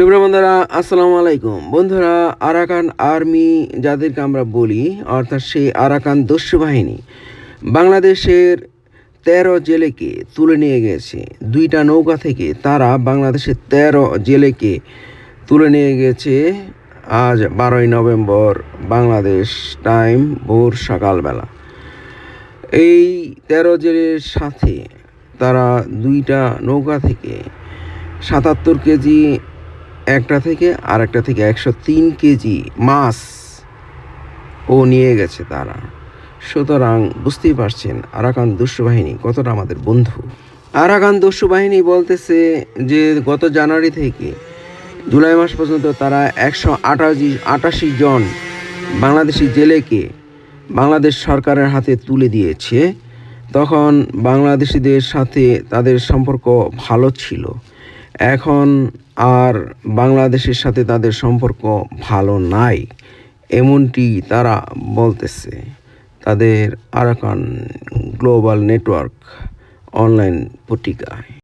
শুভ্র বন্ধুরা আসসালামু আলাইকুম। বন্ধুরা, আরাকান আর্মি যাদেরকে আমরা বলি, অর্থাৎ সেই আরাকান দস্যু বাহিনী বাংলাদেশের তেরো জেলেকে তুলে নিয়ে গেছে। দুইটা নৌকা থেকে তারা বাংলাদেশের তেরো জেলেকে তুলে নিয়ে গেছে। আজ বারোই নভেম্বর, বাংলাদেশ টাইম, ভোর সকালবেলা। এই তেরো জেলের সাথে তারা দুইটা নৌকা থেকে সাতাত্তর কেজি একটা থেকে আর একটা থেকে একশো তিন কেজি মাছ ও নিয়ে গেছে তারা। সুতরাং বুঝতেই পারছেন আরাকান দস্যু বাহিনী কতটা আমাদের বন্ধু। আরাকান দস্যু বাহিনী বলতেছে যে গত জানুয়ারি থেকে জুলাই মাস পর্যন্ত তারা একশো আটাশি আটাশি জন বাংলাদেশি জেলেকে বাংলাদেশ সরকারের হাতে তুলে দিয়েছে। তখন বাংলাদেশিদের সাথে তাদের সম্পর্ক ভালো ছিল। এখন আর বাংলাদেশের সাথে তাদের সম্পর্ক ভালো নাই, এমনটি তারা বলতেছে। তাদের আরাকান গ্লোবাল নেটওয়ার্ক অনলাইন পত্রিকায়।